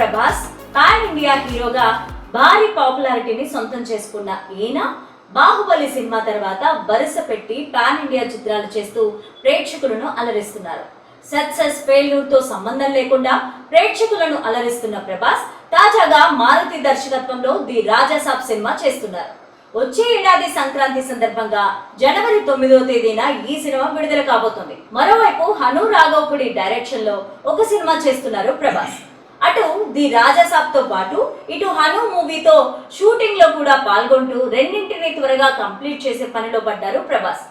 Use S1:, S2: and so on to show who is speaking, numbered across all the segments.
S1: Prabhas pan India హీరోగా భారీ పాపులారిటీని సొంతం చేసుకున్న ఈయన బాహుబలి సినిమా తర్వాత వరుస పెట్టి పాన్ ఇండియా చిత్రాలు చేస్తూ ప్రేక్షకులను అలరిస్తున్నారు. సక్సెస్ ఫెయిల్యూర్తో సంబంధం లేకుండా ప్రేక్షకులను అలరిస్తున్న ప్రభాస్ తాజాగా మారుతి దర్శకత్వంలో ది రాజాసాబ్ సినిమా చేస్తున్నారు. వచ్చే ఏడాది సంక్రాంతి సందర్భంగా జనవరి తొమ్మిదవ తేదీన ఈ సినిమా విడుదల కాబోతోంది. మరోవైపు హను రాఘవపుడి డైరెక్షన్లో ఒక సినిమా చేస్తున్నారు ప్రభాస్. అటు ది రాజాసాబ్తో పాటు ఇటు హను మూవీతో షూటింగ్లో కూడా పాల్గొంటూ రెండింటిని త్వరగా కంప్లీట్ చేసే పనిలో పడ్డారు ప్రభాస్.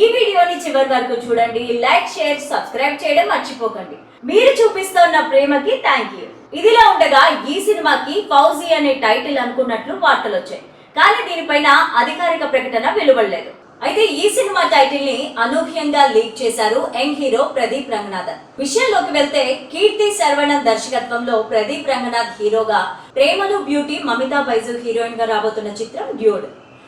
S1: ఈ వీడియోని చివరి వరకు చూడండి లైక్ షేర్ సబ్స్క్రైబ్ చేయడం మర్చిపోకండి. మీరు చూపిస్తున్న ప్రేమకి థ్యాంక్ యూ. ఇదిలా ఉండగా ఈ సినిమాకి ఫౌజీ అనే టైటిల్ అనుకున్నట్లు వార్తలు వచ్చాయి కానీ దీనిపైన అధికారిక ప్రకటన వెలువడలేదు. అయితే ఈ సినిమా టైటిల్ని అనూహ్యంగా లీక్ చేశారు యంగ్ హీరో ప్రదీప్ రంగనాథన్. విషయంలోకి వెళ్తే కీర్తి శరవణన్ దర్శకత్వంలో ప్రదీప్ రంగనాథ్ హీరోగా ప్రేమలు బ్యూటీ మమితా బైజు హీరోయిన్గా రాబోతున్న చిత్రం డ్యూడ్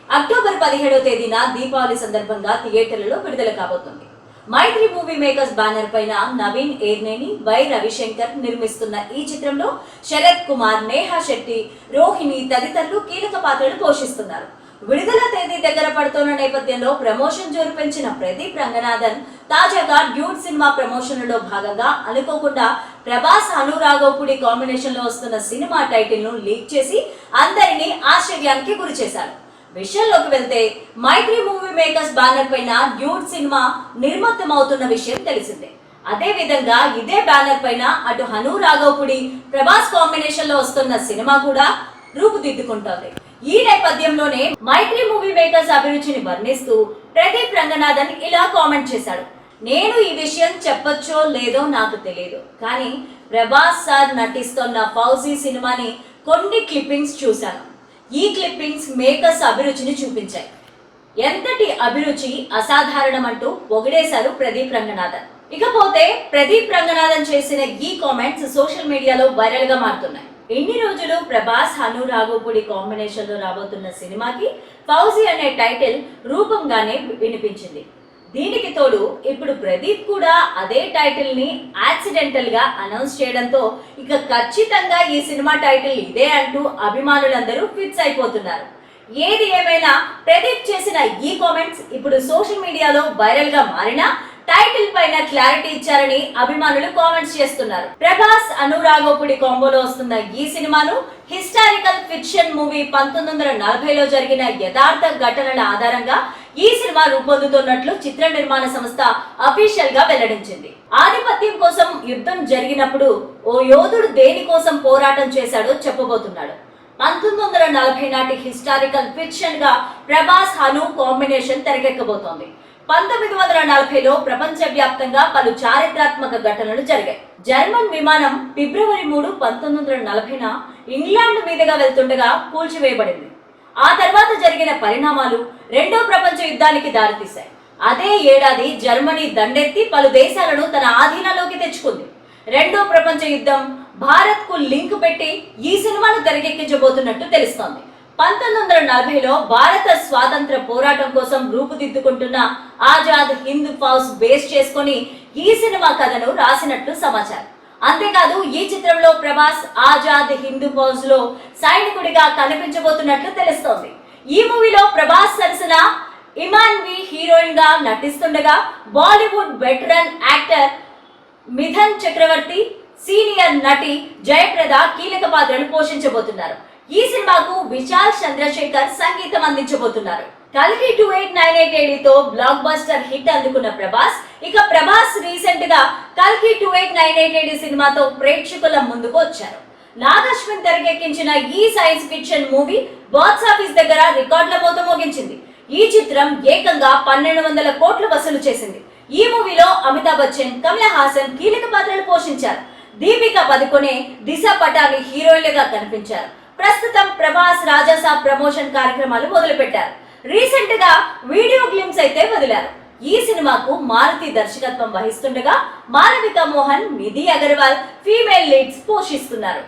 S1: అక్టోబర్ పదిహేడవ తేదీన దీపావళి సందర్భంగా థియేటర్లలో విడుదల కాబోతుంది. మైత్రి మూవీ మేకర్స్ బ్యానర్ పైన నవీన్ ఏర్నేని వై రవిశంకర్ నిర్మిస్తున్న ఈ చిత్రంలో శరత్ కుమార్ నేహా శెట్టి రోహిణి తదితరులు కీలక పాత్రలు పోషిస్తున్నారు. విడుదల తేదీ దగ్గర పడుతున్న నేపథ్యంలో ప్రమోషన్ జోరు పెంచిన ప్రదీప్ రంగనాథన్ తాజాగా డ్యూట్ సినిమా ప్రమోషన్లో భాగంగా అనుకోకుండా ప్రభాస్ అనురాఘవపుడి కాంబినేషన్లో వస్తున్న సినిమా టైటిల్ను లీక్ చేసి అందరినీ ఆశ్చర్యానికి గురి చేశారు. విషయంలోకి వెళ్తే మైత్రి మూవీ మేకర్స్ బ్యానర్ పైన డ్యూట్ సినిమా నిర్మత్తమవుతున్న విషయం తెలిసిందే. అదే విధంగా ఇదే బ్యానర్ పైన అటు హను రాఘవపుడి ప్రభాస్ కాంబినేషన్లో వస్తున్న సినిమా కూడా రూపుదిద్దుకుంటోంది. ఈ నేపథ్యంలోనే మైత్రి మూవీ మేకర్స్ అభిరుచిని వర్ణిస్తూ ప్రదీప్ రంగనాథన్ ఇలా కామెంట్ చేశాడు. నేను ఈ విషయం చెప్పొచ్చో లేదో నాకు తెలియదు కానీ ప్రభాస్ సార్ నటిస్తున్న ఫౌజీ సినిమాని కొన్ని క్లిప్పింగ్స్ చూశాను. ఈ క్లిప్పింగ్స్ మేకర్స్ అభిరుచిని చూపించాయి. ఎంతటి అభిరుచి అసాధారణం అంటూ పొగిడేశారు ప్రదీప్ రంగనాథన్. ఇకపోతే ప్రదీప్ రంగనాథన్ చేసిన ఈ కామెంట్స్ సోషల్ మీడియాలో వైరల్గా మారుతున్నాయి. ఎన్ని రోజులు ప్రభాస్ హను రాఘోపూడి కాంబినేషన్లో రాబోతున్న సినిమాకి ఫౌజీ అనే టైటిల్ రూపంగానే వినిపించింది. దీనికి తోడు ఇప్పుడు ప్రదీప్ కూడా అదే టైటిల్ని యాక్సిడెంటల్గా అనౌన్స్ చేయడంతో ఇక ఖచ్చితంగా ఈ సినిమా టైటిల్ ఇదే అంటూ అభిమానులందరూ ఫిక్స్ అయిపోతున్నారు. ఏది ఏమైనా ప్రదీప్ చేసిన ఈ కామెంట్స్ ఇప్పుడు సోషల్ మీడియాలో వైరల్గా మారినా టైటిల్ పైన క్లారిటీ ఇచ్చారని అభిమానులు కామెంట్స్ చేస్తున్నారు. ప్రభాస్ అనురాగోపుడి కాంబోలో వస్తున్న ఈ సినిమాను హిస్టారికల్ ఫిక్షన్ మూవీ పంతొమ్మిది వందల నలభైలో జరిగిన యథార్థ ఘటనల ఆధారంగా ఈ సినిమా రూపొందుతున్నట్లు చిత్ర నిర్మాణ సంస్థ అఫీషియల్గా వెల్లడించింది. ఆధిపత్యం కోసం యుద్ధం జరిగినప్పుడు ఓ యోధుడు దేనికోసం పోరాటం చేశాడో చెప్పబోతున్నాడు. పంతొమ్మిది వందల నలభై నాటి హిస్టారికల్ ఫిక్షన్గా ప్రభాస్ హను కాంబినేషన్ తెరకెక్కబోతోంది. పంతొమ్మిది వందల నలభైలో ప్రపంచ వ్యాప్తంగా పలు చారిత్రాత్మక ఘటనలు జరిగాయి. జర్మన్ విమానం ఫిబ్రవరి మూడు పంతొమ్మిది వందల నలభైన ఇంగ్లాండ్ మీదుగా వెళ్తుండగా కూల్చివేయబడింది. ఆ తర్వాత జరిగిన పరిణామాలు రెండో ప్రపంచ యుద్ధానికి దారితీశాయి. అదే ఏడాది జర్మనీ దండెత్తి పలు దేశాలను తన ఆధీనంలోకి తెచ్చుకుంది. రెండో ప్రపంచ యుద్ధం భారత్కు లింక్ పెట్టి ఈ సినిమాను తెరకెక్కించబోతున్నట్టు తెలుస్తోంది. పంతొమ్మిది వందల నలభైలో భారత స్వాతంత్ర పోరాటం కోసం రూపుదిద్దుకుంటున్న ఆజాద్ హింద్ ఫౌజ్ బేస్ చేసుకొని ఈ సినిమా కథను రాసినట్లు సమాచారం. అంతేకాదు ఈ చిత్రంలో ప్రభాస్ ఆజాద్ హిందూ ఫౌజ్లో సైనికుడిగా కనిపించబోతున్నట్లు తెలుస్తోంది. ఈ మూవీలో ప్రభాస్ సరసన ఇమాన్ వి హీరోయిన్గా నటిస్తుండగా Bollywood veteran actor Mithun Chakraborty senior నటి జయప్రద కీలక పాత్రను పోషించబోతున్నారు. ఈ సినిమాకు విశాల్ చంద్రశేఖర్ సంగీతం అందించబోతున్నారు. కల్కి టూ ఎయిట్ నైన్ ఎయిట్ ఏడితో బ్లాక్ బస్టర్ హిట్ అందుకున్న ప్రభాస్ ఇక ప్రభాస్ రీసెంట్గా కల్కి two eight nine eight eight సినిమాతో ప్రేక్షకుల ముందుకు వచ్చారు. నాగశ్విన్ తెరకెక్కించిన ఈ science fiction movie box office దగ్గర రికార్డుల పోత మోగించింది. ఈ చిత్రం ఏకంగా పన్నెండు వందల కోట్లు వసూలు చేసింది. ఈ మూవీలో అమితాబ్ బచ్చన్ కమల హాసన్ కీలక పాత్రలు పోషించారు. దీపిక పదుకొనే దిశ పటాని హీరోయిన్లుగా కనిపించారు. ప్రస్తుతం ప్రభాస్ రాజాసాబ్ ప్రమోషన్ కార్యక్రమాలు మొదలుపెట్టారు. రీసెంట్గా వీడియో గ్లిమ్స్ అయితే వదిలారు. ఈ సినిమాకు మారుతి దర్శకత్వం వహిస్తుండగా మాలవిక మోహన్ నిధి అగర్వాల్ ఫీమేల్ లీడ్స్ పోషిస్తున్నారు.